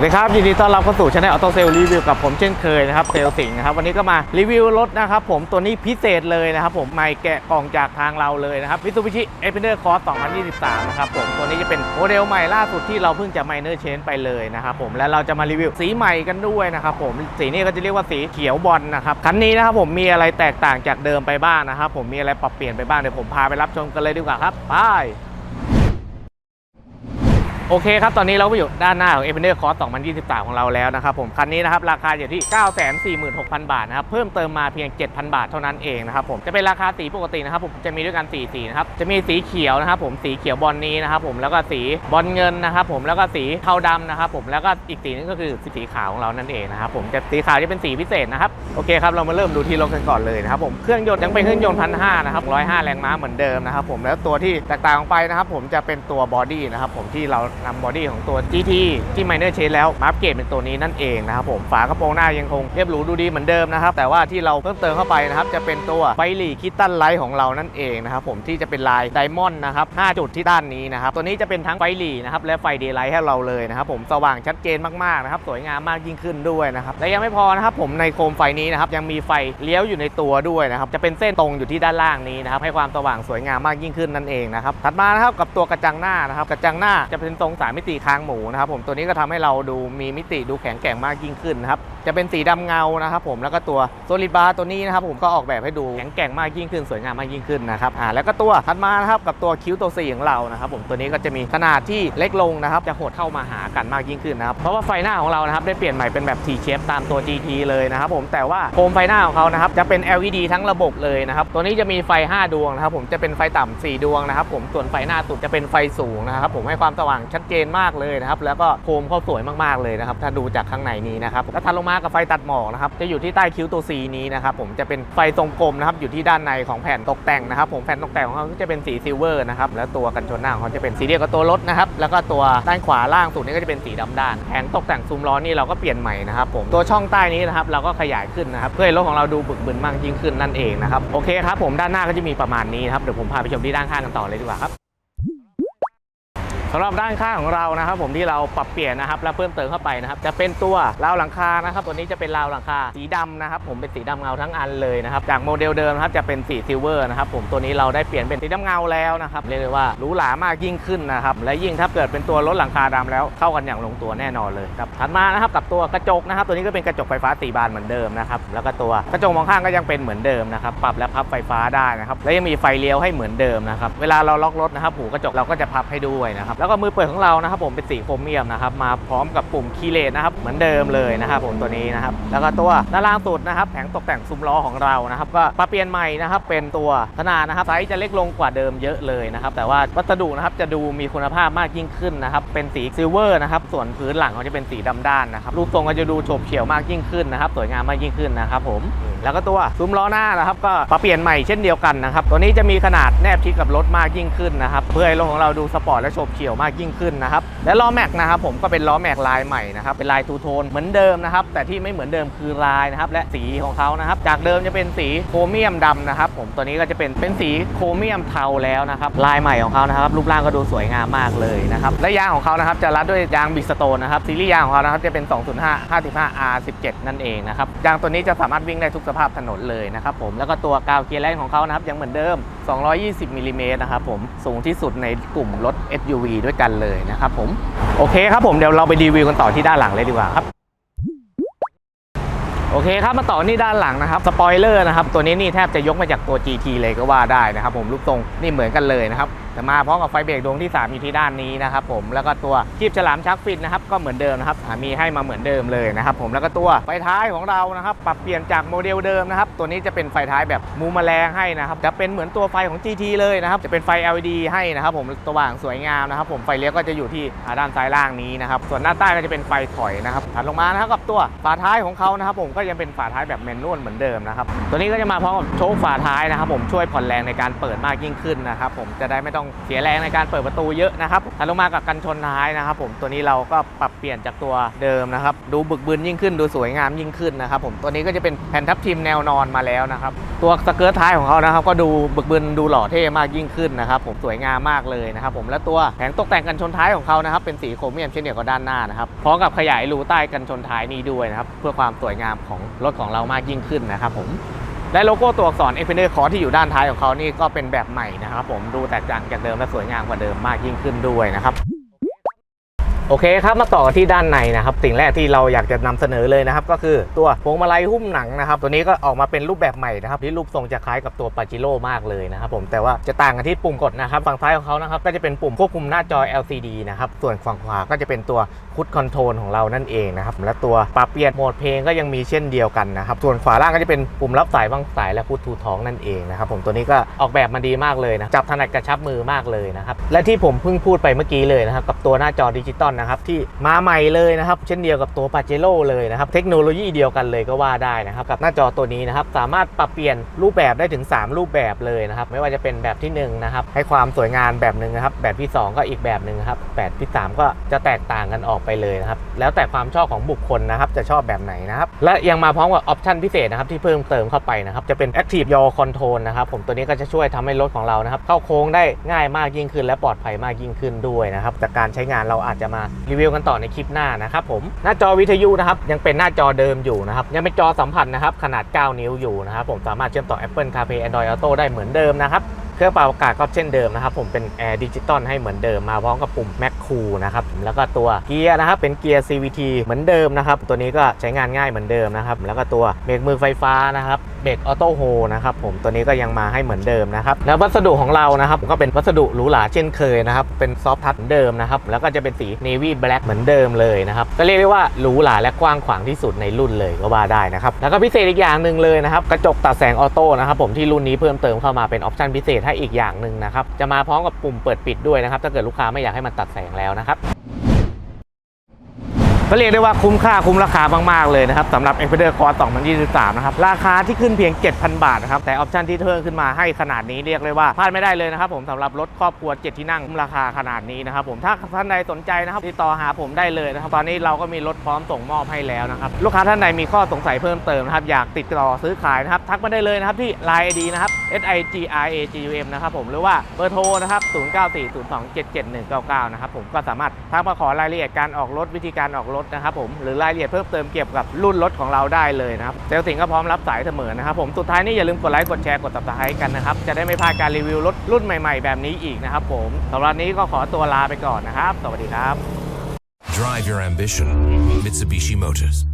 วัสดีครับ ยินดีต้อนรับเข้าสู่ช anel ออโตเซลรีวิวกับผมเช่นเคยนะครับเซลสิงห์นะครับวันนี้ก็มารีวิวรถนะครับผมตัวนี้พิเศษเลยนะครับผมไม่แกะกล่องจากทางเราเลยนะครับ Mitsubishi Xpander Cross 2023 นะครับผมตัวนี้จะเป็นโมเดลใหม่ล่าสุดที่เราเพิ่งจะ minor change ไปเลยนะครับผมและเราจะมารีวิวสีใหม่กันด้วยนะครับผมสีนี้ก็จะเรียกว่าสีเขียวบอลนะครับคันนี้นะครับผมมีอะไรแตกต่างจากเดิมไปบ้างนะครับผมมีอะไรปรับเปลี่ยนไปบ้างเดี๋ยวผมพาไปรับชมกันเลยดีกว่าครับไป โอเคครับ ตอนนี้เราก็อยู่ด้านหน้าของ e v e n e r Cross 2023 ของเราแล้วนะครับผม คันนี้นะครับ ราคาอยู่ที่ 946,000 บาทนะครับ เพิ่มเติมมาเพียง 7,000 บาทเท่านั้นเองนะครับผม จะเป็นราคาสีปกตินะครับผม จะมีด้วยกันสีสีนะครับ จะมีสีเขียวนะครับผม สีเขียวบอลนี้นะครับผม แล้วก็สีบอลเงินนะครับผม แล้วก็สีเทาดำนะครับผม แล้วก็อีกสีนึงก็คือสีขาวของเรานั่นเองนะครับผม จะสีขาวจะเป็นสีพิเศษนะครับ โอเคครับ เรามาเริ่มดูที่รถกันก่อนเลยนะครับผม เครื่องยนต์ยังเป็นเครื่องยนต์พันห้านะครับ105แรงม้าเหมือนเดิมนะครับผม แล้วตัวที่แตกต่างออกไปนะครับผมจะเป็นตัวบอดี้นะครับผมที่เรานำบอดี้ของตัว GT ที่ Minor Change แล้วมาอัปเกรดเป็นตัวนี้นั่นเองนะครับผมฝากระโปรงหน้ายังคงเรียบหรูดูดีเหมือนเดิมนะครับแต่ว่าที่เราเพิ่มเติมเข้าไปนะครับจะเป็นตัวไฟหลีคิตตันไลท์ของเรานั่นเองนะครับผมที่จะเป็นลายไดมอนด์นะครับ5จุดที่ด้านนี้นะครับตัวนี้จะเป็นทั้งไฟหลีนะครับและไฟเดย์ไลท์ให้เราเลยนะครับผมสว่างชัดเจนมากๆนะครับสวยงามมากยิ่งขึ้นด้วยนะครับและยังไม่พอนะครับผมในโคมไฟนี้นะครับยังมีไฟเลี้ยวอยู่ในตัวด้วยนะครับจะเป็นเส้นตรงอยู่ที่ด้านล่างนี้นะครับให้ความสว่างสวยงามมากยิ่งขึ้นนั่นเองนะครับถัดมานะครับกับตัวกระจังหน้านะครับกระจังหน้าจะเป็นทรงสามมิติค้างหมูนะครับผมตัวนี้ก็ทำให้เราดูมีมิติดูแข็งแกร่งมากยิ่งขึ้นนะครับจะเป็นสีดำเงานะครับผมแล้วก็ตัวโซลิดบาร์ตัวนี้นะครับผมก็ออกแบบให้ดูแข็งแกร่งมากยิ่งขึ้นสวยงามมากยิ่งขึ้นนะครับอ่าแล้วก็ตัวถัดมานะครับกับตัวคิ้วตัวสีของเรานะครับผมตัวนี้ก็จะมีขนาดที่เล็กลงนะครับจะหดเข้ามาหากันมากยิ่งขึ้นนะครับเพราะว่าไฟหน้าของเรานะครับได้เปลี่ยนใหม่เป็นแบบ T shape ตามตัว GT เลยนะครับผมแต่ว่าโคมไฟหน้าของเขานะครับจะเป็น LED ทั้งระบบเลยนะครับตัวนี้จะมีไฟ 5 ดวงนะครับผมจะเป็นไฟต่ำ4ดวงนะครับผมส่วนไฟหน้าสุดจะเป็นไฟสูงนะครับผมให้ความสว่างชัดเจนมากเลยนะครับแล้วก็โคมเขาสวยมากๆเลยนะครับถ้าดูจากข้างในนี้นะครับแล้วถัดลงมากับไฟตัดหมอกนะครับจะอยู่ที่ใต้คิ้วตัว C นี้นะครับผมจะเป็นไฟทรงกลมนะครับอยู่ที่ด้านในของแผ่นตกแต่งนะครับผมแผ่นตกแต่งของเขาจะเป็นสีซิลเวอร์นะครับแล้วตัวกันชนหน้าของเขาจะเป็นสีเดียวกับตัวรถนะครับแล้วก็ตัวด้านขวาล่างสุดนี่ก็จะเป็นสีดำด้านแผงตกแต่งซุ้มล้อนี่เราก็เปลี่ยนใหม่นะครับผมตัวช่องใต้นี้นะครับเราก็ขยายขึ้นนะครับเพื่อให้รถของเราดูบึกบึนมากยิ่งขึ้นนั่นเองนะครับโอเคครับผมด้านหน้าก็จะมีประมาณนี้นะครับเดี๋ยวผมพาไปชมที่ด้านข้างกันต่อเลยดีกว่าครับ สำหรับด้านข้างของเรานะครับ ผมที่เราปรับเปลี่ยนนะครับและเพิ่มเติมเข้าไปนะครับ จะเป็นตัวราวหลังคานะครับ ตัวนี้จะเป็นราวหลังคาสีดำนะครับ ผมเป็นสีดำเงาทั้งอันเลยนะครับ จากโมเดลเดิมนะครับจะเป็นสีซิลเวอร์นะครับ ผมตัวนี้เราได้เปลี่ยนเป็นสีดำเงาแล้วนะครับเรียกได้ว่าหรูหรามากยิ่งขึ้นนะครับ และยิ่งถ้าเกิดเป็นตัวรถหลังคาดำแล้วเข้ากันอย่างลงตัวแน่นอนเลยครับถัดมานะครับกับตัวกระจกนะครับ ตัวนี้ก็เป็นกระจกไฟฟ้าสีบานเหมือนเดิมนะครับแล้วก็ตัวกระจกมองข้างก็ยังเป็นเหมือนเดิมนะครับปรับและพับไฟฟ้าได้นะครับและยังมีไฟเลี้ยวให้เหมือนเดิมนะครับเวลาเราล็อกรถนะครับหูกระจกเราก็จะพับให้ด้วยนะครับแล้วก็มือเปิดของเรานะครับ ผมเป็นสีโครเมียมนะครับมาพร้อมกับปุ่มคีย์เลนนะครับเหมือนเดิมเลยนะครับผมตัวนี้นะครับแล้วก็ตัวด้านล่างสุดนะครับแผงตกแต่งซุ้มล้อของเรานะครับก็ปรับเปลี่ยนใหม่นะครับเป็นตัวขนาดนะครับไซส์จะเล็กลงกว่าเดิมเยอะเลยนะครับแต่ว่าวัสดุนะครับจะดูมีคุณภาพมากยิ่งขึ้นนะครับเป็นสีซิลเวอร์นะครับส่วนพื้นหลังเขาจะเป็นสีดำด้านนะครับรูปทรงก็จะดูโฉบเฉี่ยวมากยิ่งขึ้นนะครับสวยงามมากยิ่งขึ้นนะครับผม แล้วก็ตัวซุ้มล้อหน้านะครับก็ปรับเปลี่ยนใหม่เช่นเดียวกันนะครับตัวนี้จะมีขนาดแนบชิดกับรถมากยิ่งขึ้นนะครับเพื่อให้รถของเราดูสปอร์ตและโฉบเฉี่ยวมากยิ่งขึ้นนะครับและล้อแม็กนะครับผมก็เป็นล้อแม็กลายใหม่นะครับเป็นลายทูโทนเหมือนเดิมนะครับแต่ที่ไม่เหมือนเดิมคือลายนะครับและสีของเขานะครับจากเดิมจะเป็นสีโครเมียมดำนะครับผมตัวนี้ก็จะเป็นเป็นสีโครเมียมเทาแล้วนะครับลายใหม่ของเขานะครับรูปร่างก็ดูสวยงามมากเลยนะครับและยางของเขานะครับจะรัดด้วยยางบิสโตนนะครับซีรีส์ยางของเขานะครับจะเป็น 205 55 R17 นั่นเองนะครับยางตัวนี้จะสามารถวิ่งได้ทุกสภาพถนนเลยนะครับผมแล้วก็ตัวกาวเกียร์แรงของเขานะครับยังเหมือนเดิม 220มิลลิเมตรนะครับผมสูงที่สุดในกลุ่มรถ SUV ด้วยกันเลยนะครับผมโอเคครับผมเดี๋ยวเราไปรีวิวกันต่อที่ด้านหลังเลยดีกว่าครับโอเคครับมาต่อนี่ด้านหลังนะครับสปอยเลอร์นะครับตัวนี้นี่แทบจะยกมาจากตัว GT เลยก็ว่าได้นะครับผมรูปทรงนี่เหมือนกันเลยนะครับแต่มาพร้อมกับไฟเบรกดวงที่ 3 อยู่ที่ด้านนี้นะครับผมแล้วก็ตัวคีบฉลามชักฟินนะครับก็เหมือนเดิมนะครับมีให้มาเหมือนเดิมเลยนะครับผมแล้วก็ตัวไฟท้ายของเรานะครับปรับเปลี่ยนจากโมเดลเดิมนะครับตัวนี้จะเป็นไฟท้ายแบบมูมแมลงให้นะครับจะเป็นเหมือนตัวไฟของ GT เลยนะครับจะเป็นไฟ LED ให้นะครับผมสว่างสวยงามนะครับผมไฟเลี้ยวก็จะอยู่ที่ด้านซ้ายล่างนี้นะครับส่วนหน้าใต้ก็จะเป็นไฟถอยนะครับถัดลงมานะครับกับตัวฝาท้ายของเขานะครับผมก็ยังเป็นฝาท้ายแบบแมนนวลเหมือนเดิมนะครับตัวนี้ก็จะมาพร้อมกับโชคฝาท้ายนะครับผมช่วยผ่อนแรงในการเปิดมากยิ่งขึ้นนะครับผมจะได้ไม่ต้องเสียแรงในการเปิดประตูเยอะนะครับถัดลงมากับกันชนท้ายนะครับ ผมตัวนี้เราก็ปรับเปลี่ยนจากตัวเดิมนะครับ ดูบึกบึนยิ่งขึ้น ดูสวยงามยิ่งขึ้นนะครับผมตัวนี้ก็จะเป็นแผ่นทับทิมแนวนอนมาแล้วนะครับ ตัวสเกิร์ตท้ายของเขานะครับ ก็ดูบึกบึนดูหล่อเท่มากยิ่งขึ้นนะครับ ผมสวยงามมากเลยนะครับ ผมและตัวแผงตกแต่งกันชนท้ายของเขานะครับ เป็นสีโครเมียมเช่นเดียวกับด้านหน้านะครับพร้อมกับขยายรูใต้กันชนท้ายนี้ด้วยนะครับ เพื่อความสวยงามของรถของเรามากยิ่งขึ้นนะครับ ผม และโลโก้ตัวอักษร e f i n e r Cross ที่อยู่ด้านท้ายของเขานี่ก็เป็นแบบใหม่นะครับผมดูแตกต่างจากเดิมและสวยงามกว่าเดิมมากยิ่งขึ้นด้วยนะครับ โอเคครับมาต่อกันที่ด้านในนะครับสิ่งแรกที่เราอยากจะนำเสนอเลยนะครับก็คือตัวพวงมาลัยหุ้มหนังนะครับตัวนี้ก็ออกมาเป็นรูปแบบใหม่นะครับที่รูปทรงจะคล้ายกับตัวปาจิโร่มากเลยนะครับผมแต่ว่าจะต่างกันที่ปุ่มกดนะครับฝั่งซ้ายของเขานะครับก็จะเป็นปุ่มควบคุมหน้าจอ LCD นะครับส่วนฝั่งขวาก็จะเป็นตัวคุดคอนโทรลของเรานั่นเองนะครับและตัวปรับเปลี่ยนโหมดเพลงก็ยังมีเช่นเดียวกันนะครับส่วนขวาล่างก็จะเป็นปุ่มรับสายวางสายและพูดทูท้องนั่นเองนะครับผมตัวนี้ก็ออกแบบมาดีมากเลยนะจับถนัดกระชับมือมากเลยนะครับและที่ผมเพิ่งพูดไปเมื่อกี้เลยนะครับกับตัวหน้าจอดิจิตอลนะครับที่มาใหม่เลยนะครับ เช่นเดียวกับตัวปาเจโร่เลยนะครับ เทคโนโลยีเดียวกันเลยก็ว่าได้นะครับ กับหน้าจอตัวนี้นะครับ สามารถปรับเปลี่ยนรูปแบบได้ถึง 3 รูปแบบเลยนะครับ ไม่ว่าจะเป็นแบบที่1นะครับให้ความสวยงามแบบหนึ่งนะครับ แบบที่ 2 ก็อีกแบบหนึ่งครับแบบที่ 3 ก็จะแตกต่างกันออกไปเลยนะครับแล้วแต่ความชอบของบุคคลนะครับ จะชอบแบบไหนนะครับ และยังมาพร้อมกับออปชันพิเศษนะครับที่เพิ่มเติมเข้าไปนะครับ จะเป็น Active Yaw Control นะครับ ผมตัวนี้ก็จะช่วยทำให้รถของเรานะครับ เข้าโค้งได้ง่ายมากยิ่งขึ้น และปลอดภัยมากยิ่งขึ้นด้วยนะครับ จากการใช้งานเราอาจจะมารีวิวกันต่อในคลิปหน้านะครับผมหน้าจอวิทยุนะครับยังเป็นหน้าจอเดิมอยู่นะครับยังเป็นจอสัมผัสนะครับขนาด 9 นิ้วอยู่นะครับผมสามารถเชื่อมต่อ Apple CarPlay Android Auto ได้เหมือนเดิมนะครับเครื่องเป่าอากาศก็เช่นเดิมนะครับผมเป็นแอร์ดิจิตอลให้เหมือนเดิมมาพร้อมกับปุ่ม Mac Cool นะครับแล้วก็ตัวเกียร์นะครับเป็นเกียร์ CVT เหมือนเดิมนะครับตัวนี้ก็ใช้งานง่ายเหมือนเดิมนะครับแล้วก็ตัวเบรกมือไฟฟ้านะครับเบรกออโต้โฮนะครับผมตัวนี้ก็ยังมาให้เหมือนเดิมนะครับแล้ววัสดุของเรานะครับก็เป็นวัสดุหรูหราเช่นเคยนะครับเป็นซอฟทัชเหมือนเดิมนะครับแล้วก็จะเป็นสี Navy Black เหมือนเดิมเลยนะครับก็เรียกได้ว่าหรูหราและกว้างขวางที่สุดในรุ่นเลยก็ว่าได้นะครับแล้วก็พิเศษอีกอย่างหนึ่งเลยนะครับกระจกตัดแสงออโต้นะครับผมที่รุ่นนี้เพิ่มเติมเข้ามาเป็นออปชันพิเศษให้อีกอย่างหนึ่งนะครับจะมาพร้อมกับปุ่มเปิดปิดด้วยนะครับถ้าเกิดลูกค้าไม่อยากให้มันตัดแสงแล้วนะครับ ก็เรียกได้ว่าคุ้มค่าคุ้มราคามาก ๆ เลยนะครับสำหรับ e x p e d e r Cross 2023 นะครับ ราคาที่ขึ้นเพียง 7,000 บาทนะครับ แต่ออปชันที่เพิ่มขึ้นมาให้ขนาดนี้เรียกเลยว่าพลาดไม่ได้เลยนะครับผมสำหรับรถครอบครัว 7 ที่นั่งคุ้มราคาขนาดนี้นะครับผมถ้าท่านใดสนใจนะครับติดต่อหาผมได้เลยนะครับตอนนี้เราก็มีรถพร้อมส่งมอบให้แล้วนะครับลูกค้าท่านใดมีข้อสงสัยเพิ่มเติมนะครับอยากติดต่อซื้อขายนะครับทักมาได้เลยนะครับที่ Line ID นะครับ S I G R A G U M นะครับผมหรือว่าเบอร์โทรนะครับ0940277199นะครับผมก็สามารถทักมาขอรายละเอียดการออกรถวิธีการออกรถนะครับผมหรือรายละเอียดเพิ่มเติมเกี่ยวกับรุ่นรถของเราได้เลยนะครับเซลล์สิงก็พร้อมรับสายเสมอนะครับผมสุดท้ายนี้อย่าลืมกดไลค์กดแชร์กด subscribe กันนะครับจะได้ไม่พลาดการรีวิวรถรุ่นใหม่ ๆ แบบนี้อีกนะครับผมสำหรับนนี้ก็ขอตัวลาไปก่อนนะครับ สวัสดีครับ Drive your ambition. Mitsubishi Motors.